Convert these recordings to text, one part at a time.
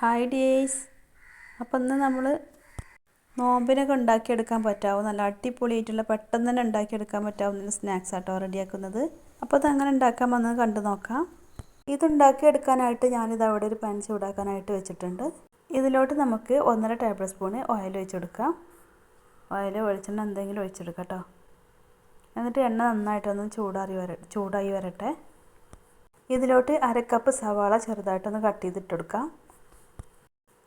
Hi dears. അപ്പം ഇന്ന് നമ്മൾ നോമ്പിനൊക്കെ ഉണ്ടാക്കിയെടുക്കാൻ പറ്റാവും? നല്ല അടിപൊളിയായിട്ടുള്ള പെട്ടെന്ന് തന്നെ ഉണ്ടാക്കിയെടുക്കാൻ പറ്റാവുന്ന സ്നാക്സ് ആട്ടോ റെഡിയാക്കുന്നത്. അപ്പോൾ അത് അങ്ങനെ ഉണ്ടാക്കാൻ വന്നത് കണ്ടു നോക്കാം. ഇതുണ്ടാക്കിയെടുക്കാനായിട്ട് ഞാനിത് അവിടെ ഒരു പാൻ ചൂടാക്കാനായിട്ട് വെച്ചിട്ടുണ്ട്. ഇതിലോട്ട് നമുക്ക് ഒന്നര ടേബിൾ സ്പൂണ് ഓയിൽ ഒഴിച്ചെടുക്കാം. ഓയിൽ വെളിച്ചെണ്ണ എന്തെങ്കിലും ഒഴിച്ചെടുക്കാം കേട്ടോ. എന്നിട്ട് എണ്ണ നന്നായിട്ടൊന്ന് ചൂടാറി വര ചൂടായി വരട്ടെ. ഇതിലോട്ട് അര കപ്പ് സവാള ചെറുതായിട്ടൊന്ന് കട്ട് ചെയ്തിട്ടെടുക്കാം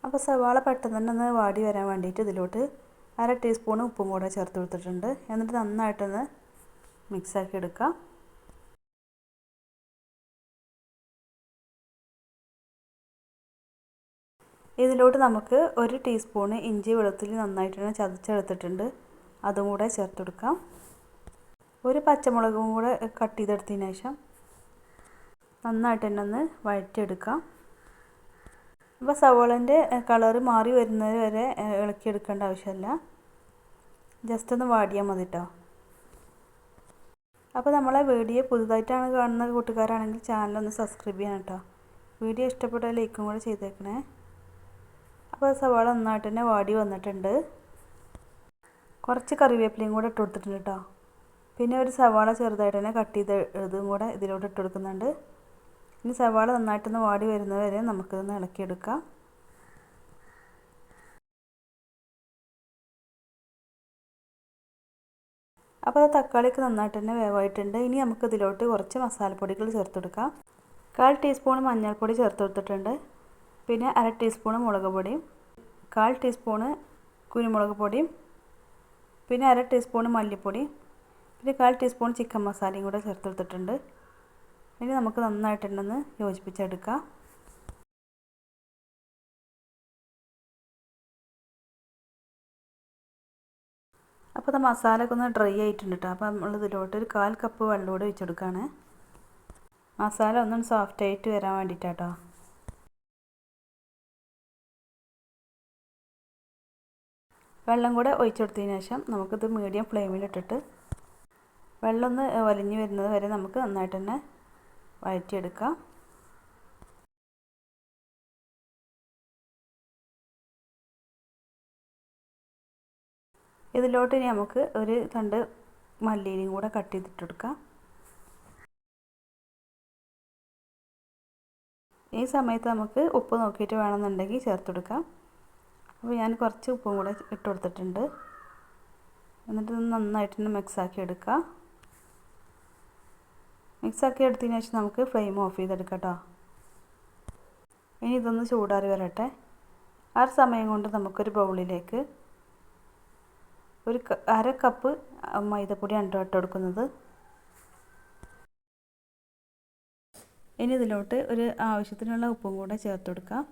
അപ്പോൾ സവാള പെട്ടെന്ന് തന്നെ ഒന്ന് വാടി വരാൻ വേണ്ടിയിട്ട് ഇതിലോട്ട് അര ടീസ്പൂൺ ഉപ്പും കൂടെ ചേർത്ത് കൊടുത്തിട്ടുണ്ട്. എന്നിട്ട് നന്നായിട്ടൊന്ന് മിക്സാക്കി എടുക്കാം. ഇതിലോട്ട് നമുക്ക് ഒരു ടീസ്പൂണ് ഇഞ്ചി വെളുത്തുള്ളി നന്നായിട്ട് തന്നെ ചതച്ചെടുത്തിട്ടുണ്ട്. അതും കൂടെ ചേർത്ത് കൊടുക്കാം. ഒരു പച്ചമുളകും കൂടെ കട്ട് ചെയ്തെടുത്തതിന് ശേഷം നന്നായിട്ട് തന്നെ ഒന്ന് വഴറ്റിയെടുക്കാം. അപ്പോൾ സവോളന്റെ കളറ് മാറി വരുന്നത് വരെ ഇളക്കിയെടുക്കേണ്ട ആവശ്യമില്ല. ജസ്റ്റ് ഒന്ന് വാടിയാൽ മതി കേട്ടോ അപ്പോൾ നമ്മളെ വീഡിയോ പുതുതായിട്ടാണ് കാണുന്ന കൂട്ടുകാരാണെങ്കിൽ ചാനലൊന്ന് സബ്സ്ക്രൈബ് ചെയ്യണം കേട്ടോ വീഡിയോ ഇഷ്ടപ്പെട്ട ലൈക്കും കൂടെ ചെയ്തേക്കണേ. അപ്പോൾ സവാള നന്നായിട്ട് തന്നെ വാടി വന്നിട്ടുണ്ട്. കുറച്ച് കറിവേപ്പിലയും കൂടെ ഇട്ട് കൊടുത്തിട്ടുണ്ട് കേട്ടോ പിന്നെ ഒരു സവാള ചെറുതായിട്ട് തന്നെ കട്ട് ചെയ്ത് ഇതും കൂടെ ഇതിലോട്ട് ഇട്ട് കൊടുക്കുന്നുണ്ട്. ഇനി സവാള നന്നായിട്ടൊന്ന് വാടി വരുന്നവരെ നമുക്കിതൊന്ന് ഇളക്കിയെടുക്കാം. അപ്പോൾ അത് തക്കാളിയൊക്കെ നന്നായിട്ട് തന്നെ വേവായിട്ടുണ്ട്. ഇനി നമുക്ക് ഇതിലോട്ട് കുറച്ച് മസാലപ്പൊടികൾ ചേർത്ത് കൊടുക്കാം കാൽ ടീസ്പൂൺ മഞ്ഞൾപ്പൊടി ചേർത്ത് കൊടുത്തിട്ടുണ്ട് പിന്നെ അര ടീസ്പൂൺ മുളക് പൊടിയും കാൽ ടീസ്പൂണ് കുരുമുളക് പൊടിയും പിന്നെ അര ടീസ്പൂൺ മല്ലിപ്പൊടി പിന്നെ കാൽ ടീസ്പൂൺ ചിക്കൻ മസാലയും കൂടെ ചേർത്ത് കൊടുത്തിട്ടുണ്ട് ഇനി നമുക്ക് നന്നായിട്ടുണ്ടെന്ന് യോജിപ്പിച്ചെടുക്കാം. അപ്പോൾ അത് മസാലയൊക്കെ ഒന്ന് ഡ്രൈ ആയിട്ടുണ്ട് കേട്ടോ അപ്പോൾ നമ്മൾ ഇതിലോട്ട് ഒരു കാൽ കപ്പ് വെള്ളം കൂടെ വെച്ചെടുക്കുകയാണ് മസാല ഒന്നും സോഫ്റ്റ് ആയിട്ട് വരാൻ വേണ്ടിയിട്ടാട്ടോ വെള്ളം കൂടെ ഒഴിച്ചെടുത്തതിന് ശേഷം നമുക്കിത് മീഡിയം ഫ്ലെയിമിലിട്ടിട്ട് വെള്ളം ഒന്ന് വലിഞ്ഞു വരുന്നത് വരെ നമുക്ക് നന്നായിട്ട് തന്നെ വഴറ്റിയെടുക്കാം ഇതിലോട്ട് ഇനി നമുക്ക് ഒരു തണ്ട് മല്ലിയിലും കൂടെ കട്ട് ചെയ്തിട്ടെടുക്കാം ഈ സമയത്ത് നമുക്ക് ഉപ്പ് നോക്കിയിട്ട് വേണമെന്നുണ്ടെങ്കിൽ ചേർത്തെടുക്കാം അപ്പോൾ ഞാൻ കുറച്ച് ഉപ്പും കൂടെ ഇട്ട് കൊടുത്തിട്ടുണ്ട്. എന്നിട്ട് നന്നായിട്ടൊന്ന് മിക്സാക്കി എടുക്കുക. മിക്സാക്കി എടുത്തതിന് ശേഷം നമുക്ക് ഫ്ലെയിം ഓഫ് ചെയ്തെടുക്കാം കേട്ടോ. ഇനി ഇതൊന്ന് ചൂടാറി വരട്ടെ. ആ സമയം കൊണ്ട് നമുക്കൊരു ബൗളിലേക്ക് ഒരു അര കപ്പ് മൈദപ്പൊടിയാണ് ഇട്ട് കൊടുക്കുന്നത്. ഇനി ഇതിലോട്ട് ഒരു ആവശ്യത്തിനുള്ള ഉപ്പും കൂടെ ചേർത്ത് കൊടുക്കാം.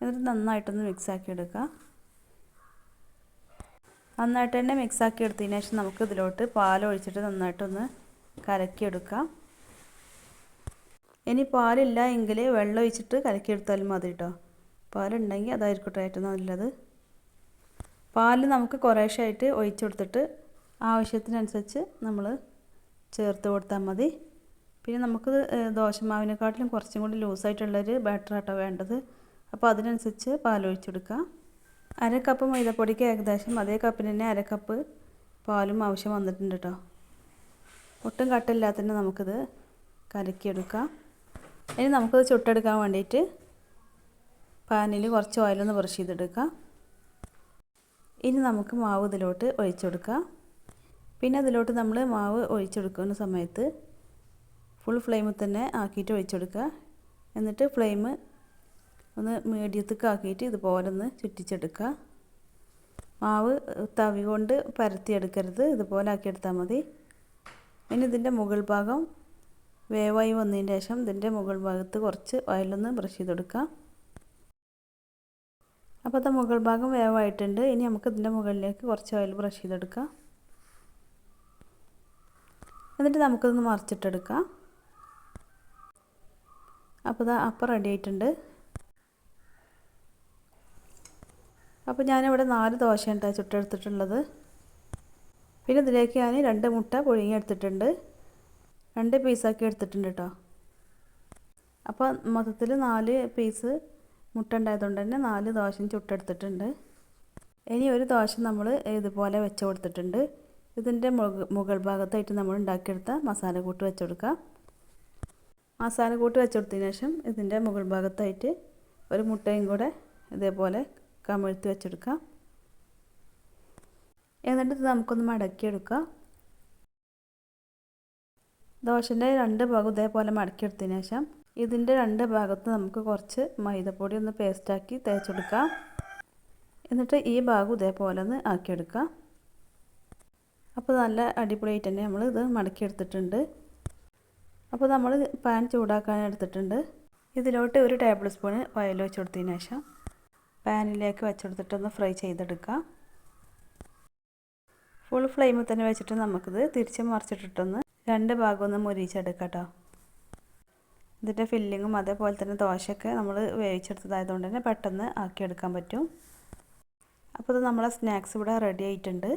എന്നിട്ട് നന്നായിട്ടൊന്ന് മിക്സാക്കി എടുക്കുക നന്നായിട്ട് തന്നെ മിക്സാക്കി എടുത്തതിന് ശേഷം നമുക്ക് ഇതിലോട്ട് പാൽ ഒഴിച്ചിട്ട് നന്നായിട്ടൊന്ന് കലക്കിയെടുക്കാം. ഇനി പാലില്ല എങ്കിൽ വെള്ളം ഒഴിച്ചിട്ട് കലക്കിയെടുത്താലും മതി കേട്ടോ പാലുണ്ടെങ്കിൽ അതായിരിക്കട്ടെ ഏറ്റവും നല്ലത്. പാൽ നമുക്ക് കുറേശ്ശായിട്ട് ഒഴിച്ചു കൊടുത്തിട്ട് ആവശ്യത്തിനനുസരിച്ച് നമ്മൾ ചേർത്ത് കൊടുത്താൽ മതി. പിന്നെ നമുക്ക് ദോശമാവിനെക്കാട്ടിലും കുറച്ചും കൂടി ലൂസായിട്ടുള്ളൊരു ബാറ്റർ ആട്ടോ വേണ്ടത്. അപ്പോൾ അതിനനുസരിച്ച് പാൽ ഒഴിച്ചെടുക്കുക അര കപ്പ് മൈദപ്പൊടിക്ക് ഏകദേശം അതേ കപ്പിന് തന്നെ അര കപ്പ് പാലും ആവശ്യം വന്നിട്ടുണ്ട് കേട്ടോ ഒട്ടും കട്ടില്ലാത്തന്നെ നമുക്കിത് കലക്കിയെടുക്കാം. ഇനി നമുക്കത് ചുട്ടെടുക്കാൻ വേണ്ടിയിട്ട് പാനിൽ കുറച്ച് ഓയിലൊന്ന് ബ്രഷ് ചെയ്തെടുക്കാം. ഇനി നമുക്ക് മാവ് ഇതിലോട്ട് ഒഴിച്ചെടുക്കാം. പിന്നെ അതിലോട്ട് നമ്മൾ മാവ് ഒഴിച്ചെടുക്കുന്ന സമയത്ത് ഫുൾ ഫ്ലെയിമിൽ തന്നെ ആക്കിയിട്ട് ഒഴിച്ചെടുക്കുക. എന്നിട്ട് ഫ്ലെയിം ഒന്ന് മീഡിയത്തേക്ക് ആക്കിയിട്ട് ഇതുപോലെ ഒന്ന് ചുറ്റിച്ചെടുക്കുക. മാവ് തവി കൊണ്ട് പരത്തിയെടുക്കരുത്. ഇതുപോലെ ആക്കിയെടുത്താൽ മതി. ഇനി ഇതിന്റെ മുകൾ ഭാഗം വേവായി വന്നതിന് ശേഷം ഇതിന്റെ മുകൾ ഭാഗത്ത് കുറച്ച് ഓയിലൊന്ന് ബ്രഷ് ചെയ്തെടുക്കാം. അപ്പോൾ അത് മുകൾ ഭാഗം വേവായിട്ടുണ്ട്. ഇനി നമുക്ക് ഇതിന്റെ മുകളിലേക്ക് കുറച്ച് ഓയിൽ ബ്രഷ് ചെയ്തെടുക്കാം. എന്നിട്ട് നമുക്കിതൊന്ന് മറിച്ചിട്ടെടുക്കാം. അപ്പോൾ ഇത് അപ്പം റെഡി ആയിട്ടുണ്ട്. അപ്പോൾ ഞാനിവിടെ നാല് കേട്ടോ ചുട്ടെടുത്തിട്ടുള്ളത്. പിന്നെ ഇതിലേക്ക് ഞാൻ രണ്ട് മുട്ട പുഴുങ്ങി എടുത്തിട്ടുണ്ട്. രണ്ട് പീസാക്കി എടുത്തിട്ടുണ്ട് കേട്ടോ. അപ്പോൾ മൊത്തത്തിൽ നാല് പീസ് മുട്ട ഉണ്ടായതുകൊണ്ട് തന്നെ നാല് ദോശയും ചുട്ടെടുത്തിട്ടുണ്ട്. ഇനി ഒരു ദോശ നമ്മൾ ഇതുപോലെ വെച്ച് കൊടുത്തിട്ടുണ്ട്. ഇതിന്റെ മുകൾ ഭാഗത്തായിട്ട് നമ്മൾ ഉണ്ടാക്കിയെടുത്ത മസാലക്കൂട്ട് വെച്ച് കൊടുക്കുക മസാലക്കൂട്ട് വെച്ച് കൊടുത്തതിന് ശേഷം ഇതിന്റെ മുകൾ ഭാഗത്തായിട്ട് ഒരു മുട്ടയും കൂടെ ഇതേപോലെ കമിഴ്ത്തി വെച്ചെടുക്കാം. എന്നിട്ട് ഇത് നമുക്കൊന്ന് മടക്കിയെടുക്കാം. ദോശന്റെ രണ്ട് ഭാഗം ഇതേപോലെ മടക്കിയെടുത്തതിന് ശേഷം ഇതിന്റെ രണ്ട് ഭാഗത്ത് നമുക്ക് കുറച്ച് മൈദപ്പൊടി ഒന്ന് പേസ്റ്റാക്കി തേച്ചെടുക്കാം. എന്നിട്ട് ഈ ഭാഗം ഇതേപോലെ ഒന്ന് ആക്കിയെടുക്കാം. അപ്പോൾ നല്ല അടിപൊളിയായിട്ട് തന്നെ നമ്മൾ ഇത് മടക്കിയെടുത്തിട്ടുണ്ട്. അപ്പോൾ നമ്മൾ പാൻ ചൂടാക്കാൻ എടുത്തിട്ടുണ്ട്. ഇതിലോട്ട് ഒരു ടേബിൾ സ്പൂണ് ഓയിൽ വെച്ച് കൊടുത്തതിന് ശേഷം പാനിലേക്ക് വെച്ചെടുത്തിട്ടൊന്ന് ഫ്രൈ ചെയ്തെടുക്കാം. ഫുൾ ഫ്ലെയിമിൽ തന്നെ വെച്ചിട്ട് നമുക്കിത് തിരിച്ച് മറിച്ചിട്ടിട്ടൊന്ന് രണ്ട് ഭാഗം ഒന്ന് മുരിച്ചെടുക്കാം കേട്ടോ ഇതിന്റെ ഫില്ലിങ്ങും അതേപോലെ തന്നെ ദോശയൊക്കെ നമ്മൾ വേവിച്ചെടുത്തതായതുകൊണ്ട് തന്നെ പെട്ടെന്ന് ആക്കിയെടുക്കാൻ പറ്റും. അപ്പോൾ ഇത് നമ്മളെ സ്നാക്സ് ഇവിടെ റെഡി ആയിട്ടുണ്ട്.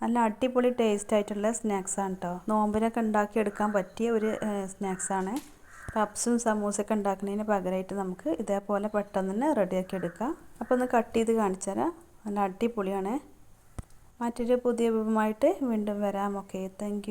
നല്ല അടിപൊളി ടേസ്റ്റ് ആയിട്ടുള്ള സ്നാക്സാണ് കേട്ടോ നോമ്പിനൊക്കെ ഉണ്ടാക്കിയെടുക്കാൻ പറ്റിയ ഒരു സ്നാക്സാണ് പപ്സും സമൂസയൊക്കെ ഉണ്ടാക്കുന്നതിന് പകരമായിട്ട് നമുക്ക് ഇതേപോലെ പെട്ടെന്ന് തന്നെ റെഡിയാക്കി എടുക്കാം. അപ്പോൾ ഒന്ന് കട്ട് ചെയ്ത് കാണിച്ചു തരാം. നല്ല അടിപൊളിയാണ്. മറ്റൊരു പുതിയ വിഭവമായിട്ട് വീണ്ടും വരാം. Okay thank